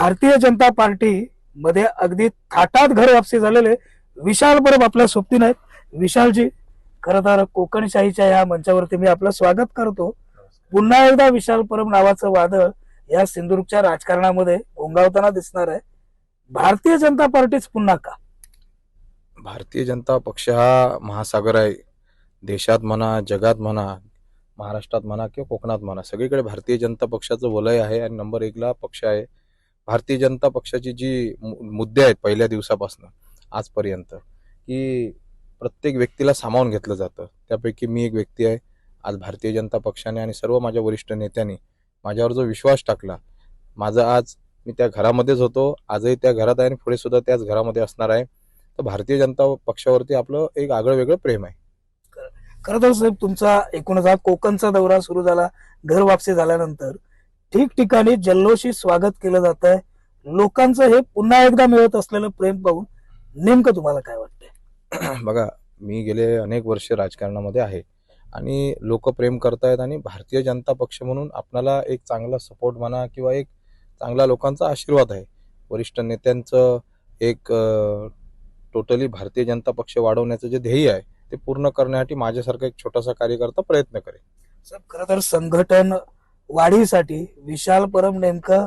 Bharatiya Janata party मध्ये अगदी थाटात घर वापसी झालेले विशाल परब आपल्या सोबतीन आहेत. विशालजी खर तर कोकणशाहीच्या या मंचावरती मी आपलं स्वागत करतो. पुन्हा एकदा विशाल परब नावाचं वादळ या सिंधुदुर्गच्या राजकारणामध्ये गोंगावताना दिसणार आहे. भारतीय जनता पार्टीच पुन्हा का? भारतीय जनता पक्ष हा महासागर आहे. देशात म्हणा जगात म्हणा महाराष्ट्रात म्हणा किंवा कोकणात म्हणा सगळीकडे भारतीय जनता पक्षाचं वलय आहे आणि नंबर एकला पक्ष आहे. भारतीय जनता पक्षाची जी मु- मुद्दे आहेत पहिल्या दिवसापासून आजपर्यंत की प्रत्येक व्यक्तीला सामावून घेतलं जातं. त्यापैकी मी एक व्यक्ती आहे. आज भारतीय जनता पक्षाने आणि सर्व माझ्या वरिष्ठ नेत्यांनी माझ्यावर जो विश्वास टाकला माझा आज मी त्या घरामध्येच होतो. आजही त्या घरात आहे आणि पुढे सुद्धा त्याच घरामध्ये असणार आहे. तर भारतीय जनता पक्षावरती आपलं एक आगळं वेगळं प्रेम आहे. खरं तर साहेब तुमचा एकूणच हा कोकणचा दौरा सुरू झाला घर वापसी झाल्यानंतर ठिकठिकाणी जल्लोषी स्वागत केलं जात आहे लोकांचं हे पुन्हा एकदा मिळत असलेलं प्रेम पाहून नेमकं तुम्हाला काय वाटतंय? बघा मी गेले अनेक वर्ष राजकारणामध्ये आहे आणि लोक प्रेम करतायत आणि भारतीय जनता पक्ष म्हणून आपल्याला एक चांगला सपोर्ट म्हणा किंवा एक चांगला लोकांचा आशीर्वाद आहे. वरिष्ठ नेत्यांचं एक टोटली भारतीय जनता पक्ष वाढवण्याचं जे ध्येय आहे ते पूर्ण करण्यासाठी माझ्यासारखा एक छोटासा कार्यकर्ता प्रयत्न करेल खरं तर संघटन वाढीसाठी विशाल परब नेमकं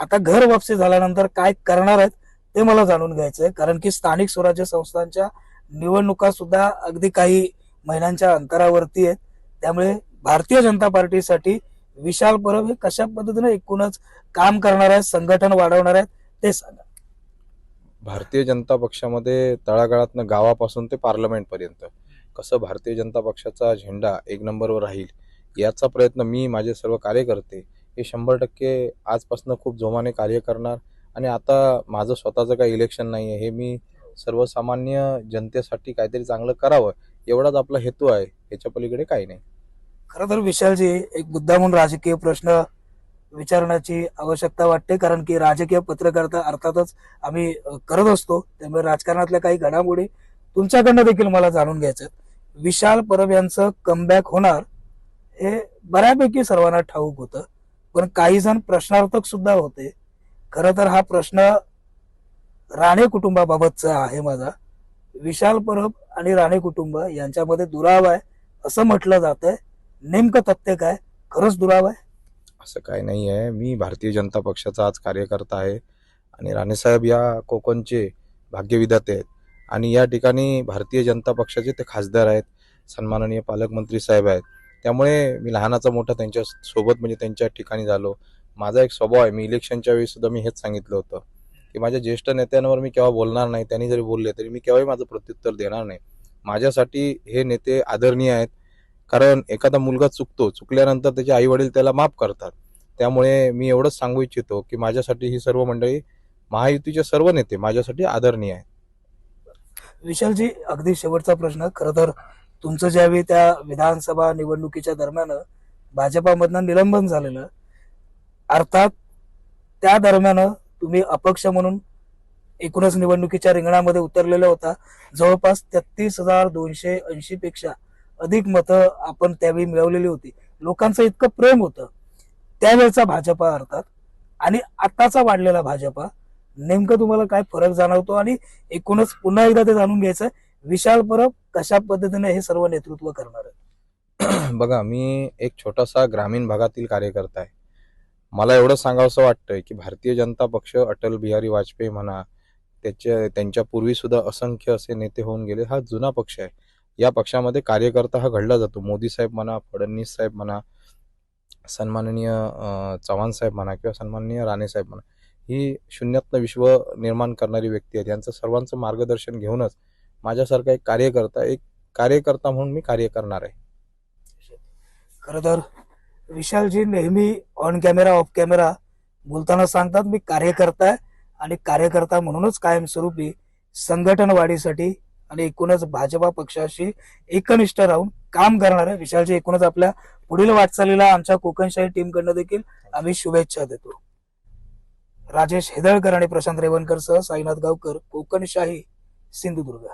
आता घर वापसी झाल्यानंतर काय करणार आहेत ते मला जाणून घ्यायचंय. कारण की स्थानिक स्वराज्य संस्थांच्या निवडणुका सुद्धा अगदी काही महिन्यांच्या अंतरावरती आहेत. त्यामुळे भारतीय जनता पार्टीसाठी विशाल परब हे कशा पद्धतीने एकूणच काम करणार आहेत संघटन वाढवणार आहेत ते सांगा. भारतीय जनता पक्षामध्ये तळागाळातनं गावापासून ते पार्लमेंटपर्यंत कसं भारतीय जनता पक्षाचा झेंडा एक नंबरवर राहील याचा प्रयत्न मी माझे सर्व कार्यकर्ते हे शंभर टक्के आजपासून खूप जोमाने कार्य करणार. आणि आता माझं स्वतःचं काही इलेक्शन नाही आहे हे मी सर्वसामान्य जनतेसाठी काहीतरी चांगलं करावं एवढाच आपला हेतू आहे. याच्या पलीकडे काही नाही. खरं तर विशालजी एक बुद्धामून राजकीय प्रश्न विचारण्याची आवश्यकता वाटते. कारण की राजकीय पत्रकारिता अर्थातच आम्ही करत असतो. त्यामुळे राजकारणातल्या काही घडामोडी तुमच्याकडनं देखील मला जाणून घ्यायचं विशाल परब यांचं कमबॅक होणार हे बऱ्यापैकी सर्वांना ठाऊक होतं. पण काही जण प्रश्नार्थक सुद्धा होते. खरं तर हा प्रश्न राणे कुटुंबाबाबतचा आहे माझा. विशाल परब आणि राणे कुटुंब यांच्यामध्ये दुराव आहे असं म्हटलं जात आहे नेमकं तथ्य काय? खरंच दुराव आहे? असं काही नाही आहे मी भारतीय जनता पक्षाचा आज कार्यकर्ता आहे आणि राणेसाहेब या कोकणचे भाग्यविधाते आहेत. आणि या ठिकाणी भारतीय जनता पक्षाचे ते खासदार आहेत. सन्माननीय पालकमंत्री साहेब आहेत. त्यामुळे मी लहानाचा मोठा त्यांच्यासोबत म्हणजे त्यांच्या ठिकाणी झालो. माझा एक स्वभाव आहे मी इलेक्शनच्या वेळी सुद्धा मी हेच सांगितलं होतं. की माझ्या ज्येष्ठ नेत्यांवर मी केव्हा बोलणार नाही त्यांनी जरी बोलले तरी मी केव्हाही माझं प्रत्युत्तर देणार नाही. माझ्यासाठी हे नेते आदरणीय आहेत. कारण एखादा मुलगा चुकतो चुकल्यानंतर त्याचे आई वडील त्याला माफ करतात. त्यामुळे मी एवढंच सांगू इच्छितो की माझ्यासाठी ही सर्व मंडळी महायुतीचे सर्व नेते माझ्यासाठी आदरणीय आहेत. विशालजी अगदी शेवटचा प्रश्न. खरं तर तुमचं ज्यावेळी त्या विधानसभा निवडणुकीच्या दरम्यान भाजपामधनं निलंबन झालेलं अर्थात त्या दरम्यान तुम्ही अपक्ष म्हणून एकूणच निवडणुकीच्या रिंगणामध्ये उतरलेला होता. जवळपास तेहतीस हजार दोनशे ऐंशी पेक्षा अधिक मतं आपण त्यावेळी मिळवलेली होती. लोकांचं इतकं प्रेम होतं. त्यावेळचा भाजपा अर्थात आणि आताचा वाढलेला भाजपा नेमकं तुम्हाला काय फरक जाणवतो? आणि एकूणच पुन्हा एकदा ते जाणून घ्यायचं विशाल परब कशा पद्धतीने हे सर्व नेतृत्व करणार बघा मी एक छोटासा ग्रामीण भागातील कार्यकर्ता आहे. मला एवढं सांगावंसं वाटतंय की भारतीय जनता पक्ष अटल बिहारी वाजपेयी म्हणा त्याच्या त्यांच्यापूर्वी सुद्धा असंख्य असे नेते होऊन गेले. हा जुना पक्ष आहे. या पक्षामध्ये कार्यकर्ता हा घडला जातो. मोदी साहेब म्हणा फडणवीस साहेब म्हणा सन्माननीय चव्हाण साहेब म्हणा किंवा सन्माननीय राणे साहेब म्हणा ही शून्यातनं विश्व निर्माण करणारी व्यक्ती आहेत. यांचं सर्वांचं मार्गदर्शन घेऊनच माझ्यासारखा एक कार्यकर्ता एक कार्यकर्ता म्हणून मी कार्य करणार आहे. खर तर विशालजी नेहमी ऑन कॅमेरा ऑफ कॅमेरा बोलताना सांगतात मी कार्यकर्ता आहे आणि कार्यकर्ता म्हणूनच कायमस्वरूपी संघटन वाढीसाठी आणि एकूणच भाजपा पक्षाशी एकनिष्ठ राहून काम करणार आहे. विशालजी एकूणच आपल्या पुढील वाटचालीला आमच्या कोकणशाही टीम कडनं देखील आम्ही शुभेच्छा देतो. राजेश हेदळकर आणि प्रशांत रेवणकर सह साईनाथ गावकर कोकणशाही सिंधुदुर्ग.